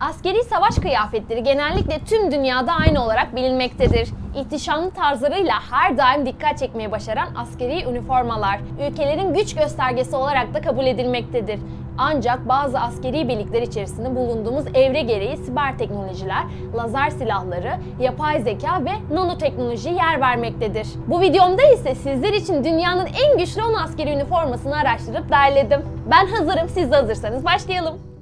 Askeri savaş kıyafetleri genellikle tüm dünyada aynı olarak bilinmektedir. İhtişamlı tarzlarıyla her daim dikkat çekmeye başaran askeri üniformalar, ülkelerin güç göstergesi olarak da kabul edilmektedir. Ancak bazı askeri birlikler içerisinde bulunduğumuz evre gereği siber teknolojiler, lazer silahları, yapay zeka ve nanoteknoloji yer vermektedir. Bu videomda ise sizler için dünyanın en güçlü 10 askeri üniformasını araştırıp derledim. Ben hazırım, siz de hazırsanız başlayalım.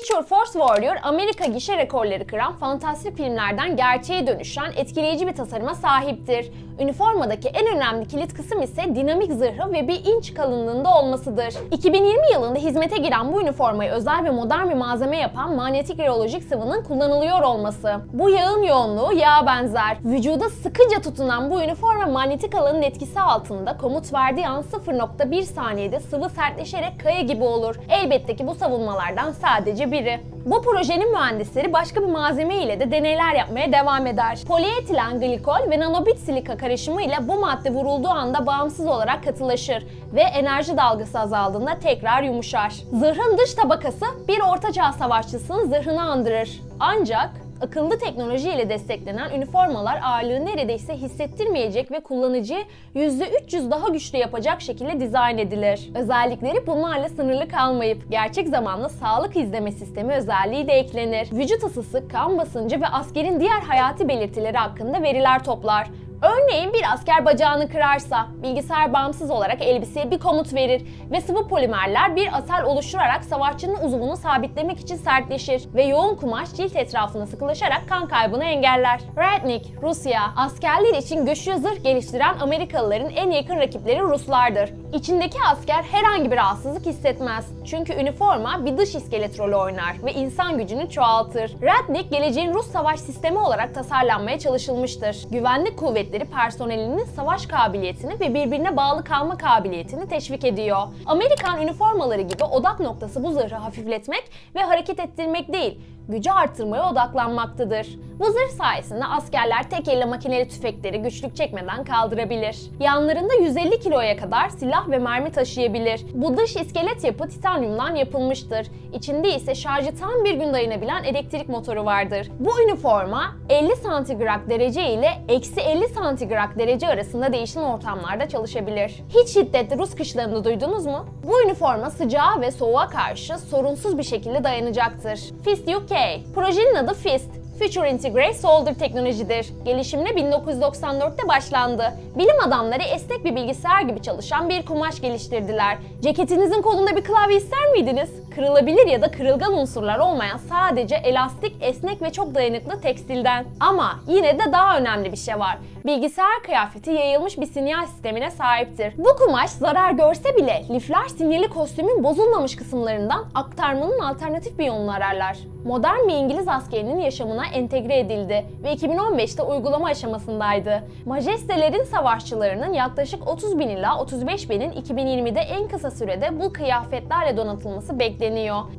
Feature Force Warrior, Amerika gişe rekorları kıran fantastik filmlerden gerçeğe dönüşen etkileyici bir tasarıma sahiptir. Üniformadaki en önemli kilit kısım ise dinamik zırhı ve bir inç kalınlığında olmasıdır. 2020 yılında hizmete giren bu üniformayı özel ve modern bir malzeme yapan manyetik rheolojik sıvının kullanılıyor olması. Bu yağın yoğunluğu yağa benzer. Vücuda sıkıca tutunan bu üniforma manyetik alanın etkisi altında komut verdiği an 0.1 saniyede sıvı sertleşerek kaya gibi olur. Elbette ki bu savunmalardan sadece biri. Bu projenin mühendisleri başka bir malzeme ile de deneyler yapmaya devam eder. Polietilen glikol ve nanobit silika karışımı ile bu madde vurulduğu anda bağımsız olarak katılaşır ve enerji dalgası azaldığında tekrar yumuşar. Zırhın dış tabakası bir ortaçağ savaşçısının zırhını andırır. Ancak akıllı teknoloji ile desteklenen üniformalar ağırlığı neredeyse hissettirmeyecek ve kullanıcıyı %300 daha güçlü yapacak şekilde dizayn edilir. Özellikleri bunlarla sınırlı kalmayıp gerçek zamanlı sağlık izleme sistemi özelliği de eklenir. Vücut ısısı, kan basıncı ve askerin diğer hayati belirtileri hakkında veriler toplar. Örneğin bir asker bacağını kırarsa bilgisayar bağımsız olarak elbiseye bir komut verir ve sıvı polimerler bir asal oluşturarak savaşçının uzvunu sabitlemek için sertleşir ve yoğun kumaş cilt etrafına sıkılaşarak kan kaybını engeller. Ratnik, Rusya, askerler için güçlü zırh geliştiren Amerikalıların en yakın rakipleri Ruslardır. İçindeki asker herhangi bir rahatsızlık hissetmez. Çünkü üniforma bir dış iskelet rolü oynar ve insan gücünü çoğaltır. Ratnik geleceğin Rus savaş sistemi olarak tasarlanmaya çalışılmıştır. Güvenlik kuvvetleri personelinin savaş kabiliyetini ve birbirine bağlı kalma kabiliyetini teşvik ediyor. Amerikan üniformaları gibi odak noktası bu zırhı hafifletmek ve hareket ettirmek değil, gücü artırmaya odaklanmaktadır. Bu zırh sayesinde askerler tek elle makineli tüfekleri güçlük çekmeden kaldırabilir. Yanlarında 150 kiloya kadar silah ve mermi taşıyabilir. Bu dış iskelet yapı titanyumdan yapılmıştır. İçinde ise şarjı tam bir gün dayanabilen elektrik motoru vardır. Bu üniforma 50 santigrat derece ile eksi 50 santigrat derece arasında değişen ortamlarda çalışabilir. Hiç şiddetli Rus kışlarını duydunuz mu? Bu üniforma sıcağa ve soğuğa karşı sorunsuz bir şekilde dayanacaktır. Fist UK. Projenin adı Fist. Future Integrate Solder teknolojidir. Gelişimine 1994'te başlandı. Bilim adamları esnek bir bilgisayar gibi çalışan bir kumaş geliştirdiler. Ceketinizin kolunda bir klavye ister miydiniz? Kırılabilir ya da kırılgan unsurlar olmayan sadece elastik, esnek ve çok dayanıklı tekstilden. Ama yine de daha önemli bir şey var. Bilgisayar kıyafeti yayılmış bir sinyal sistemine sahiptir. Bu kumaş zarar görse bile lifler sinyali kostümün bozulmamış kısımlarından aktarmanın alternatif bir yolunu ararlar. Modern bir İngiliz askerinin yaşamına entegre edildi ve 2015'te uygulama aşamasındaydı. Majestelerin savaşçılarının yaklaşık 30 bin ila 35 binin 2020'de en kısa sürede bu kıyafetlerle donatılması bekleniyor.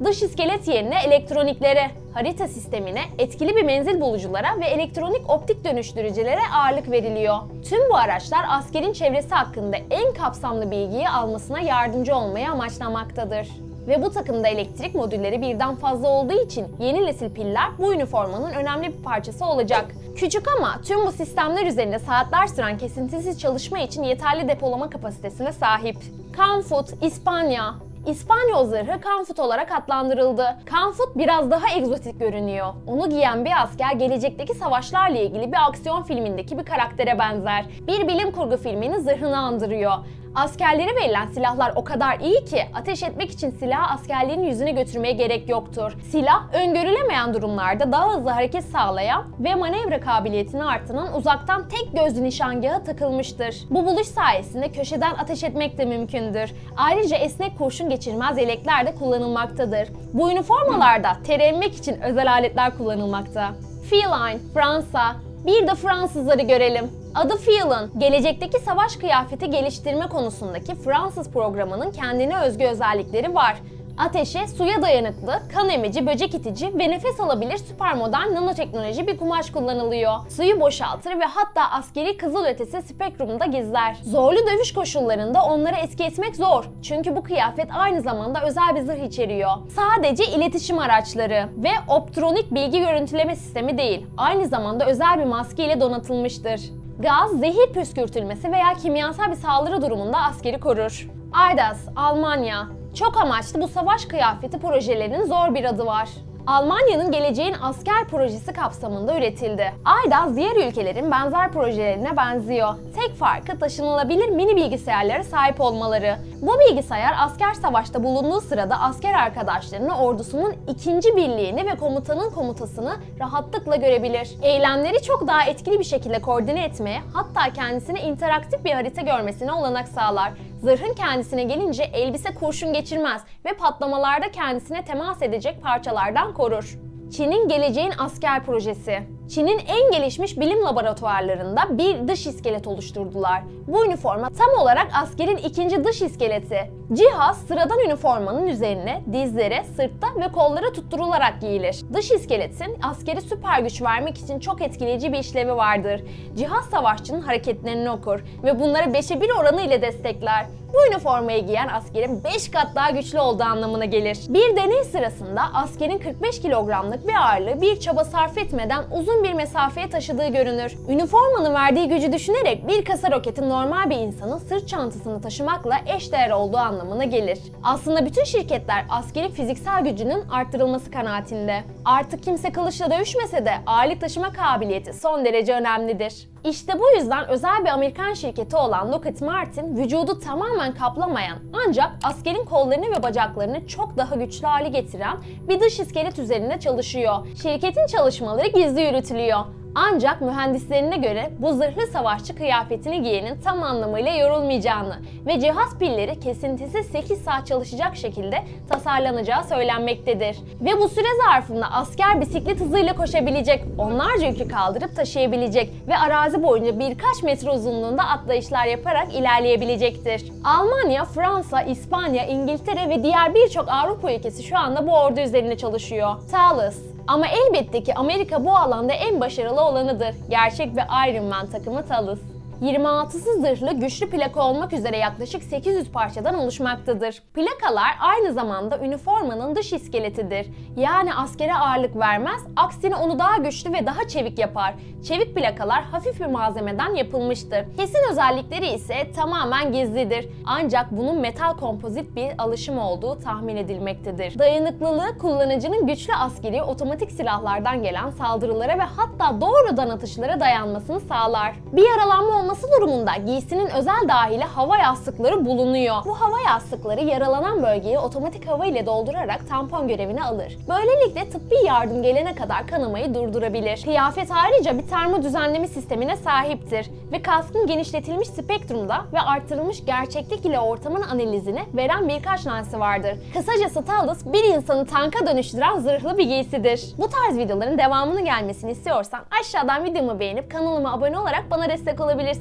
Dış iskelet yerine elektroniklere, harita sistemine, etkili bir menzil buluculara ve elektronik optik dönüştürücülere ağırlık veriliyor. Tüm bu araçlar askerin çevresi hakkında en kapsamlı bilgiyi almasına yardımcı olmaya amaçlamaktadır. Ve bu takımda elektrik modülleri birden fazla olduğu için yeni nesil piller bu üniformanın önemli bir parçası olacak. Küçük ama tüm bu sistemler üzerinde saatler süren kesintisiz çalışma için yeterli depolama kapasitesine sahip. Canfoot, İspanya, İspanyol zırhı Canfoot olarak adlandırıldı. Canfoot biraz daha egzotik görünüyor. Onu giyen bir asker gelecekteki savaşlarla ilgili bir aksiyon filmindeki bir karaktere benzer. Bir bilim kurgu filminin zırhını andırıyor. Askerlere verilen silahlar o kadar iyi ki ateş etmek için silahı askerlerin yüzüne götürmeye gerek yoktur. Silah öngörülemeyen durumlarda daha hızlı hareket sağlayan ve manevra kabiliyetini artıran uzaktan tek gözlü nişangahı takılmıştır. Bu buluş sayesinde köşeden ateş etmek de mümkündür. Ayrıca esnek kurşun geçirmez yelekler de kullanılmaktadır. Bu üniformalarda ter emmek için özel aletler kullanılmakta. Feline, Fransa, bir de Fransızları görelim. Adı Feel'ın gelecekteki savaş kıyafeti geliştirme konusundaki Fransız programının kendine özgü özellikleri var. Ateşe, suya dayanıklı, kan emici, böcek itici ve nefes alabilir süper modern nanoteknoloji bir kumaş kullanılıyor. Suyu boşaltır ve hatta askeri kızıl ötesi spektrumda gizler. Zorlu dövüş koşullarında onları etki etmek zor. Çünkü bu kıyafet aynı zamanda özel bir zırh içeriyor. Sadece iletişim araçları ve optronik bilgi görüntüleme sistemi değil, aynı zamanda özel bir maske ile donatılmıştır. Gaz, zehir püskürtülmesi veya kimyasal bir saldırı durumunda askeri korur. Aydas, Almanya. Çok amaçlı bu savaş kıyafeti projelerinin zor bir adı var. Almanya'nın geleceğin asker projesi kapsamında üretildi. Aydas diğer ülkelerin benzer projelerine benziyor. Tek farkı taşınılabilir mini bilgisayarlara sahip olmaları. Bu bilgisayar asker savaşta bulunduğu sırada asker arkadaşlarını ordusunun ikinci birliğini ve komutanın komutasını rahatlıkla görebilir. Eylemleri çok daha etkili bir şekilde koordine etmeye hatta kendisine interaktif bir harita görmesine olanak sağlar. Zırhın kendisine gelince elbise kurşun geçirmez ve patlamalarda kendisine temas edecek parçalardan korur. Çin'in geleceğin asker projesi. Çin'in en gelişmiş bilim laboratuvarlarında bir dış iskelet oluşturdular. Bu üniforma tam olarak askerin ikinci dış iskeleti. Cihaz sıradan üniformanın üzerine, dizlere, sırtta ve kollara tutturularak giyilir. Dış iskeletin askeri süper güç vermek için çok etkileyici bir işlevi vardır. Cihaz savaşçının hareketlerini okur ve bunları 5'e 1 oranı ile destekler. Bu üniformayı giyen askerin 5 kat daha güçlü olduğu anlamına gelir. Bir deney sırasında askerin 45 kilogramlık bir ağırlığı bir çaba sarf etmeden uzun bir mesafeye taşıdığı görünür. Üniformanın verdiği gücü düşünerek bir kasa roketin normal bir insanın sırt çantasını taşımakla eşdeğer olduğu anlamına gelir. Aslında bütün şirketler askerin fiziksel gücünün arttırılması kanaatinde. Artık kimse kılıçla dövüşmese de ağırlık taşıma kabiliyeti son derece önemlidir. İşte bu yüzden özel bir Amerikan şirketi olan Lockheed Martin vücudu tamamen kaplamayan ancak askerin kollarını ve bacaklarını çok daha güçlü hale getiren bir dış iskelet üzerinde çalışıyor. Şirketin çalışmaları gizli yürütülüyor. Ancak mühendislerine göre bu zırhlı savaşçı kıyafetini giyenin tam anlamıyla yorulmayacağını ve cihaz pilleri kesintisiz 8 saat çalışacak şekilde tasarlanacağı söylenmektedir. Ve bu süre zarfında asker bisiklet hızıyla koşabilecek, onlarca yükü kaldırıp taşıyabilecek ve arazi boyunca birkaç metre uzunluğunda atlayışlar yaparak ilerleyebilecektir. Almanya, Fransa, İspanya, İngiltere ve diğer birçok Avrupa ülkesi şu anda bu ordu üzerinde çalışıyor. Thales, ama elbette ki Amerika bu alanda en başarılı olanıdır. Gerçek ve Iron Man takımı Thales. 26'sı zırhlı güçlü plaka olmak üzere yaklaşık 800 parçadan oluşmaktadır. Plakalar aynı zamanda üniformanın dış iskeletidir. Yani askere ağırlık vermez, aksine onu daha güçlü ve daha çevik yapar. Çevik plakalar hafif bir malzemeden yapılmıştır. Kesin özellikleri ise tamamen gizlidir. Ancak bunun metal kompozit bir alışım olduğu tahmin edilmektedir. Dayanıklılığı kullanıcının güçlü askeri otomatik silahlardan gelen saldırılara ve hatta doğrudan atışlara dayanmasını sağlar. Bir yaralanma olması durumunda giysinin özel dahili hava yastıkları bulunuyor. Bu hava yastıkları yaralanan bölgeyi otomatik hava ile doldurarak tampon görevini alır. Böylelikle tıbbi yardım gelene kadar kanamayı durdurabilir. Kıyafet ayrıca bir termo düzenleme sistemine sahiptir ve kaskın genişletilmiş spektrumda ve arttırılmış gerçeklik ile ortamın analizini veren birkaç lensi vardır. Kısacası Talos bir insanı tanka dönüştüren zırhlı bir giysidir. Bu tarz videoların devamını gelmesini istiyorsan aşağıdan videomu beğenip kanalıma abone olarak bana destek olabilirsin.